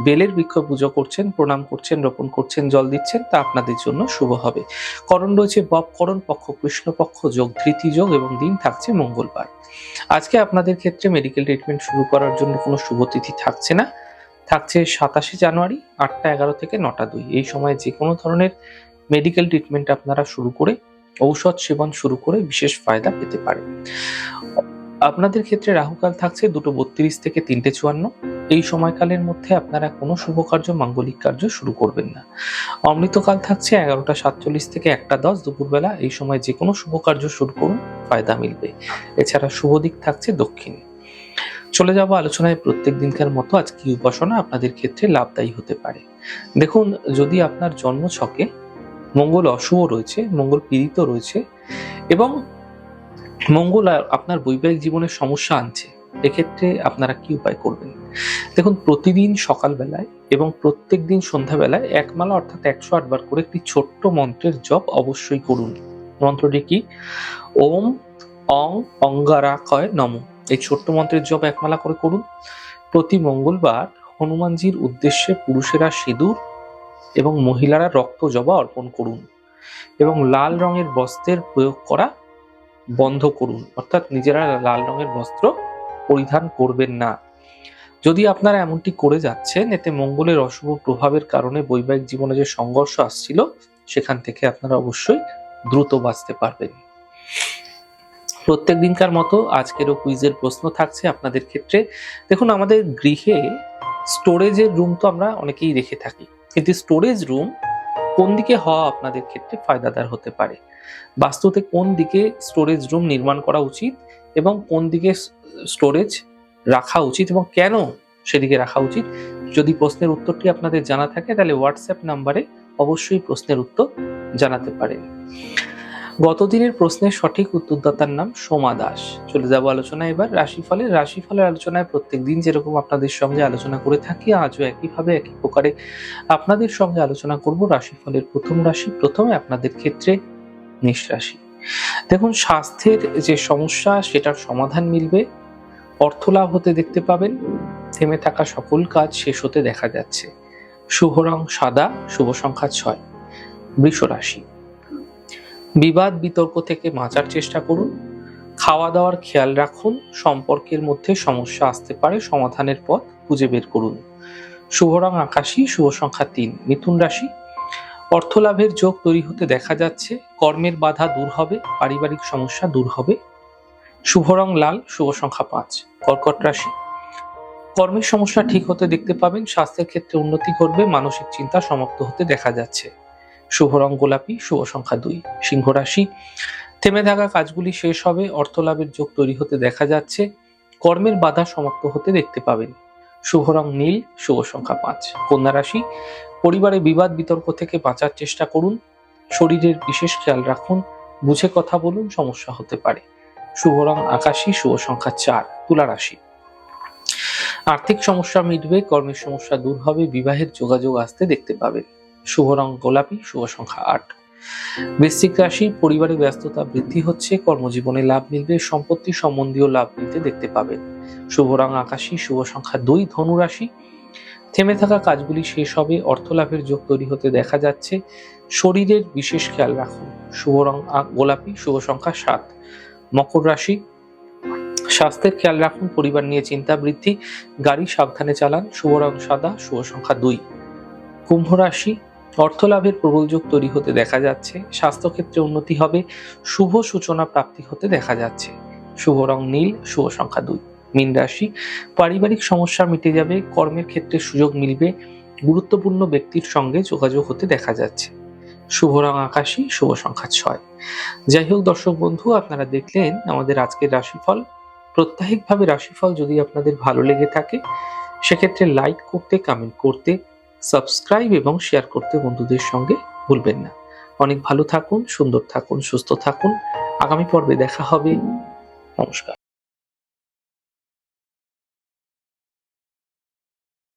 বেলের বৃক্ষ পুজো করছেন, প্রণাম করছেন, রোপণ করছেন, জল দিচ্ছেন, তা আপনাদের জন্য শুভ হবে। করণ রয়েছে বপকরণ পক্ষ কৃষ্ণপক্ষ যোগ ধৃতি যোগ এবং দিন থাকছে মঙ্গলবার। আজকে আপনাদের ক্ষেত্রে মেডিকেল ট্রিটমেন্ট শুরু করার জন্য কোনো শুভ তিথি থাকছে না। থাকছে সাতাশে জানুয়ারি, আটটা এগারো থেকে নটা দুই। এই সময় যে কোনো ধরনের মেডিকেল ট্রিটমেন্ট আপনারা শুরু করে, ঔষধ সেবন শুরু করে বিশেষ ফায়দা পেতে পারেন। আপনাদের ক্ষেত্রে রাহুকাল থাকছে দুটো বত্রিশ থেকে তিনটে চুয়ান্ন। এই সময়কালের মধ্যে আপনারা কোনো শুভ কার্য মাঙ্গলিক কার্য শুরু করবেন না। অমৃতকাল থাকছে এগারোটা সাতচল্লিশ থেকে একটা দশ দুপুরবেলা। এই সময় যে কোনো শুভ কার্য শুরু করুন, ফায়দা মিলবে। এছাড়া শুভ দিক থাকছে দক্ষিণে। চলে যাব আলোচনায় প্রত্যেক দিনকার মতো আজ কি উপাসনা আপনাদের ক্ষেত্রে লাভদায়ী হতে পারে। দেখুন, যদি আপনার জন্ম ছকে মঙ্গল অশুভ রয়েছে, মঙ্গল পীড়িত রয়েছে এবং মঙ্গল আপনার বৈবাহিক জীবনের সমস্যা আনছে এক্ষেত্রে আপনারা কি উপায় করবেন? দেখুন, প্রতিদিন সকালবেলায় এবং প্রত্যেক দিন সন্ধ্যাবেলায় একমালা অর্থাৎ একশো আটবার করে একটি ছোট্ট মন্ত্রের জপ অবশ্যই করুন। মন্ত্রটি কি? ওম অং অঙ্গারাকয় নম। এই ছোট্ট মন্ত্রের জপ একমালা করে করুন। প্রতি মঙ্গলবার হনুমানজির উদ্দেশ্যে পুরুষেরা সিঁদুর এবং মহিলারা রক্ত জবা অর্পণ করুন এবং লাল রঙের বস্ত্রের প্রয়োগ করা বন্ধ করুন। অর্থাৎ নিজেরা লাল রঙের বস্ত্র পরিধান করবেন না। যদি আপনারা এমনটি করে যাচ্ছেন, এতে মঙ্গলের অশুভ প্রভাবের কারণে বৈবাহিক জীবনে যে সংঘর্ষ আসছিল, সেখান থেকে আপনারা অবশ্যই দ্রুত বাঁচতে পারবেন। প্রত্যেক দিনকার মতো আজকেরও কুইজের প্রশ্ন থাকছে আপনাদের ক্ষেত্রে। দেখুন, আমাদের গৃহে স্টোরেজের রুম তো আমরা অনেকেই রেখে থাকি। কিন্তু স্টোরেজ রুম কোন দিকে হওয়া আপনাদের ক্ষেত্রে ফায়দাদার হতে পারে? বাস্তুতে কোন দিকে স্টোরেজ রুম নির্মাণ করা উচিত? এবং কোন দিকে স্টোরেজ রাখা উচিত এবং কেন সেদিকে রাখা উচিত? যদি প্রশ্নের উত্তরটি আপনাদের জানা থাকে, তাহলে হোয়াটসঅ্যাপ নাম্বারে অবশ্যই প্রশ্নের উত্তর জানাতে পারেন। গতদিনের প্রশ্নের সঠিক উত্তরদাতার নাম সোমা দাস। চলে যাব আলোচনা এবার রাশিফলের। রাশিফলের আলোচনায় প্রত্যেক দিন যেরকম আপনাদের সঙ্গে আলোচনা করে থাকি, আজও একইভাবে, একই প্রকারে আপনাদের সঙ্গে আলোচনা করব রাশিফলের প্রথম রাশি। প্রথমে আপনাদের ক্ষেত্রে মেষ রাশি। দেখুন, স্বাস্থ্যের যে সমস্যা, সেটার সমাধান মিলবে। অর্থ লাভ হতে দেখতে পাবেন। থেমে থাকা সকল কাজ শেষ হতে দেখা যাচ্ছে। শুভ রং সাদা, শুভ সংখ্যা ছয়, বৃষ রাশি। বিবাদ বিতর্ক থেকে বাঁচার চেষ্টা করুন। খাওয়া দাওয়ার খেয়াল রাখুন। সম্পর্কের মধ্যে সমস্যা আসতে পারে, সমাধানের পথ খুঁজে বের করুন। শুভ রং আকাশী, শুভ সংখ্যা তিন, মিথুন রাশি। অর্থ লাভের যোগ তৈরি হতে দেখা যাচ্ছে। কর্মের বাধা দূর হবে, পারিবারিক সমস্যা দূর হবে। শুভ রং লাল, শুভ সংখ্যা পাঁচ, কর্কট রাশি। কর্মের সমস্যা ঠিক হতে দেখতে পাবেন, স্বাস্থ্যের ক্ষেত্রে উন্নতি ঘটবে, মানসিক চিন্তা সমাপ্ত হতে দেখা যাচ্ছে। শুভ রং গোলাপি, শুভ সংখ্যা দুই, সিংহ রাশি। থেমে থাকা কাজগুলি শেষ হবে অর্থ লাভের যোগ তৈরি হতে দেখা যাচ্ছে। কর্মের বাধা সমাপ্ত হতে দেখতে পাবেন। শুভ রং নীল, শুভ সংখ্যা পাঁচ। কন্যা রাশি, পরিবারে বিবাদ বিতর্ক থেকে বাঁচার চেষ্টা করুন, শরীরের বিশেষ খেয়াল রাখুন, বুঝে কথা বলুন, সমস্যা হতে পারে। শুভ রং আকাশী, শুভ সংখ্যা চার, তুলা রাশি। আর্থিক সমস্যা মিটবে, কর্মের সমস্যা দূর হবে, বিবাহের যোগাযোগ আসতে দেখতে পাবেন। শুভ রং গোলাপি, শুভ সংখ্যা আট। বৃশ্চিক রাশি, পরিবারে ব্যস্ততা বৃদ্ধি হচ্ছে, কর্মজীবনে লাভ মিলবে, সম্পত্তি সম্বন্ধীয় লাভ মিলতে দেখতে পাবেন। শুভ রং আকাশী, শুভ সংখ্যা দুই ধনু রাশি থেমে থাকা কাজগুলি শেষ হবে অর্থ লাভের যোগ তৈরি হতে দেখা যাচ্ছে। শরীরের বিশেষ খেয়াল রাখুন, শুভ রং গোলাপি, শুভ সংখ্যা সাত। মকর রাশি, স্বাস্থ্যের খেয়াল রাখুন, পরিবার নিয়ে চিন্তা বৃদ্ধি, গাড়ি সাবধানে চালান, শুভ রং সাদা, শুভ সংখ্যা দুই। কুম্ভ রাশি অর্থ লাভের প্রবল যোগ তৈরি হতে দেখা যাচ্ছে, স্বাস্থ্যক্ষেত্রে উন্নতি হবে, শুভ সূচনা প্রাপ্তি হতে দেখা যাচ্ছে। শুভ রং নীল, শুভ সংখ্যা দুই। মীন রাশি, পারিবারিক সমস্যা মিটে যাবে, কর্মের ক্ষেত্রে সুযোগ মিলবে, গুরুত্বপূর্ণ ব্যক্তির সঙ্গে যোগাযোগ হতে দেখা যাচ্ছে। শুভ রং আকাশী, শুভ সংখ্যা ছয়। যাই হোক দর্শক বন্ধু, আপনারা দেখলেন আমাদের আজকের রাশিফল। প্রত্যাহিকভাবে রাশিফল যদি আপনাদের ভালো লেগে থাকে, সেক্ষেত্রে লাইক করতে, কমেন্ট করতে, সাবস্ক্রাইব এবং শেয়ার করতে বন্ধুদের সঙ্গে ভুলবেন না। অনেক ভালো থাকুন, সুন্দর থাকুন, সুস্থ থাকুন। আগামী পর্বে দেখা হবে। নমস্কার।